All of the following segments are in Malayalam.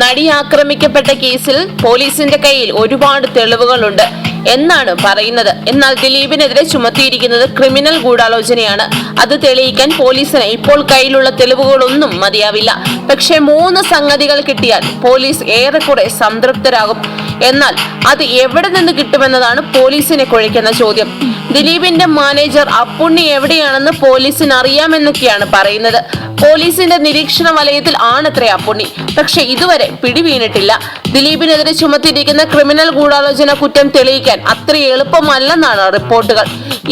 നടി ആക്രമിക്കപ്പെട്ട കേസിൽ പോലീസിന്റെ കയ്യിൽ ഒരുപാട് തെളിവുകളുണ്ട് എന്നാണ് പറയുന്നത്. എന്നാൽ ദിലീപിനെതിരെ ചുമത്തിയിരിക്കുന്നത് ക്രിമിനൽ ഗൂഢാലോചനയാണ്. അത് തെളിയിക്കാൻ പോലീസിന് ഇപ്പോൾ കയ്യിലുള്ള തെളിവുകളൊന്നും മതിയാവില്ല. പക്ഷേ മൂന്ന് സംഗതികൾ കിട്ടിയാൽ പോലീസ് ഏറെക്കുറെ സംതൃപ്തരാകും. എന്നാൽ അത് എവിടെ നിന്ന് കിട്ടുമെന്നതാണ് പോലീസിനെ കുഴയ്ക്കുന്ന ചോദ്യം. ദിലീപിന്റെ മാനേജർ അപ്പുണ്ണി എവിടെയാണെന്ന് പോലീസിന് അറിയാമെന്നൊക്കെയാണ് പറയുന്നത്. പോലീസിന്റെ നിരീക്ഷണ വലയത്തിൽ ആണത്രേ അപ്പുണ്ണി. പക്ഷെ ഇതുവരെ പിടിവീണിട്ടില്ല. ദിലീപിനെതിരെ ചുമത്തിയിരിക്കുന്ന ക്രിമിനൽ ഗൂഢാലോചന കുറ്റം തെളിയിക്കാൻ അത്ര എളുപ്പമല്ലെന്നാണ് റിപ്പോർട്ടുകൾ.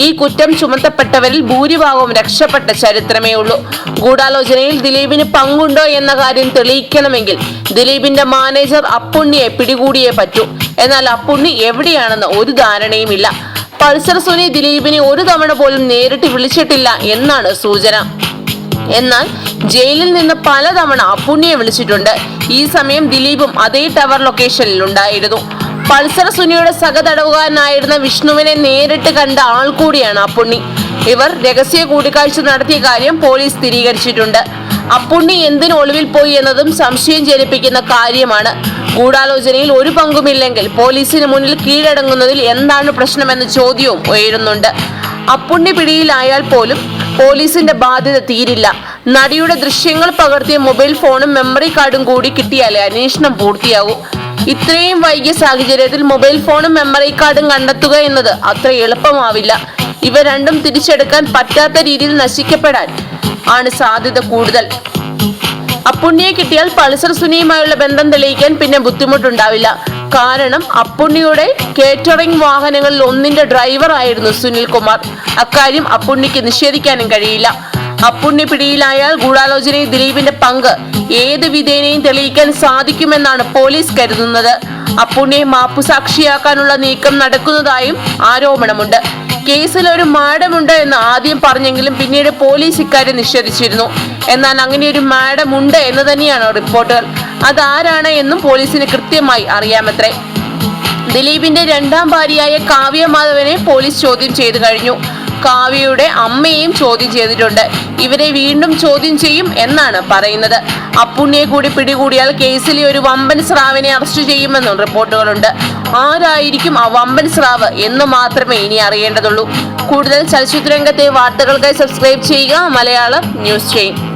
ഈ കുറ്റം ചുമത്തപ്പെട്ടവരിൽ ഭൂരിഭാഗവും രക്ഷപ്പെട്ട ചരിത്രമേ ഉള്ളൂ. ഗൂഢാലോചനയിൽ ദിലീപിന് പങ്കുണ്ടോ എന്ന കാര്യം തെളിയിക്കണമെങ്കിൽ ദിലീപിന്റെ മാനേജർ അപ്പുണ്ണിയെ പിടികൂടിയേ പറ്റൂ. എന്നാൽ അപ്പുണ്ണി എവിടെയാണെന്ന് ഒരു ധാരണയുമില്ല. പൾസർ സുനി ദിലീപിനെ ഒരു തവണ പോലും നേരിട്ട് വിളിച്ചിട്ടില്ല എന്നാണ് സൂചന. എന്നാൽ ജയിലിൽ നിന്ന് പലതവണ അപ്പുണ്ണിയെ വിളിച്ചിട്ടുണ്ട്. ഈ സമയം ദിലീപും അതേ ടവർ ലൊക്കേഷനിൽ ഉണ്ടായിരുന്നു. പൾസർ സുനിയുടെ സഹതടവുകാരനായിരുന്ന വിഷ്ണുവിനെ നേരിട്ട് കണ്ട ആൾ കൂടിയാണ് അപ്പുണ്ണി ഇവർ രഹസ്യ കൂടിക്കാഴ്ച നടത്തിയ കാര്യം പോലീസ് സ്ഥിരീകരിച്ചിട്ടുണ്ട്. അപ്പുണ്ണി എന്തിന് ഒളിവിൽ പോയി എന്നതും സംശയം ജനിപ്പിക്കുന്ന കാര്യമാണ്. ഗൂഢാലോചനയിൽ ഒരു പങ്കുമില്ലെങ്കിൽ പോലീസിന് മുന്നിൽ കീഴടങ്ങുന്നതിൽ എന്താണ് പ്രശ്നമെന്ന ചോദ്യവും ഉയരുന്നുണ്ട്. അപ്പുണ്ണി പിടിയിലായാൽ പോലും പോലീസിന്റെ ബാധ്യത തീരില്ല. നടിയുടെ ദൃശ്യങ്ങൾ പകർത്തിയ മൊബൈൽ ഫോണും മെമ്മറി കാർഡും കൂടി കിട്ടിയാലേ അന്വേഷണം പൂർത്തിയാകൂ ഇത്രയും വൈകിയ സാഹചര്യത്തിൽ മൊബൈൽ ഫോണും മെമ്മറി കാർഡും കണ്ടെത്തുക എന്നത് അത്ര എളുപ്പമാവില്ല. ഇവ രണ്ടും തിരിച്ചെടുക്കാൻ പറ്റാത്ത രീതിയിൽ നശിക്കപ്പെടാൻ ആണ് സാധ്യത കൂടുതൽ. അപ്പുണ്ണിയെ കിട്ടിയാൽ പൾസർ സുനിയുമായുള്ള ബന്ധം തെളിയിക്കാൻ പിന്നെ ബുദ്ധിമുട്ടുണ്ടാവില്ല. കാരണം അപ്പുണ്ണിയുടെ കേറ്ററിംഗ് വാഹനങ്ങളിൽ ഒന്നിന്റെ ഡ്രൈവർ ആയിരുന്നു സുനിൽ കുമാർ അക്കാര്യം അപ്പുണ്ണിക്ക് നിഷേധിക്കാനും കഴിയില്ല. അപ്പുണ്ണി പിടിയിലായാൽ ഗൂഢാലോചനയിൽ ദിലീപിന്റെ പങ്ക് ഏത് വിധേനയും തെളിയിക്കാൻ സാധിക്കുമെന്നാണ് പോലീസ് കരുതുന്നത്. അപ്പുണ്ണിയെ മാപ്പുസാക്ഷിയാക്കാനുള്ള നീക്കം നടക്കുന്നതായും ആരോപണമുണ്ട്. കേസിൽ ഒരു മാഡമുണ്ട് എന്ന് ആദ്യം പറഞ്ഞെങ്കിലും പിന്നീട് പോലീസ് ഇക്കാര്യം നിഷേധിച്ചിരുന്നു. എന്നാൽ അങ്ങനെ ഒരു മാഡം എന്ന് തന്നെയാണ് റിപ്പോർട്ടുകൾ. അതാരാണ് എന്നും പോലീസിന് കൃത്യമായി അറിയാമത്രേ. ദിലീപിന്റെ രണ്ടാം ഭാര്യയായ കാവ്യ മാധവനെ പോലീസ് ചോദ്യം ചെയ്തു കഴിഞ്ഞു. കാവ്യയുടെ അമ്മയെയും ചോദ്യം ചെയ്തിട്ടുണ്ട്. ഇവരെ വീണ്ടും ചോദ്യം ചെയ്യും എന്നാണ് പറയുന്നത്. അപ്പുണ്ണിയെ കൂടി പിടികൂടിയാൽ കേസിലെ ഒരു വമ്പൻ സ്രാവിനെ അറസ്റ്റ് ചെയ്യുമെന്നും റിപ്പോർട്ടുകളുണ്ട്. ആരായിരിക്കും ആ വമ്പൻ സ്രാവ് എന്ന് മാത്രമേ ഇനി അറിയേണ്ടതുള്ളൂ. കൂടുതൽ ചലച്ചിത്രരംഗത്തെ വാർത്തകൾക്കായി സബ്സ്ക്രൈബ് ചെയ്യുക. Malayalam news chain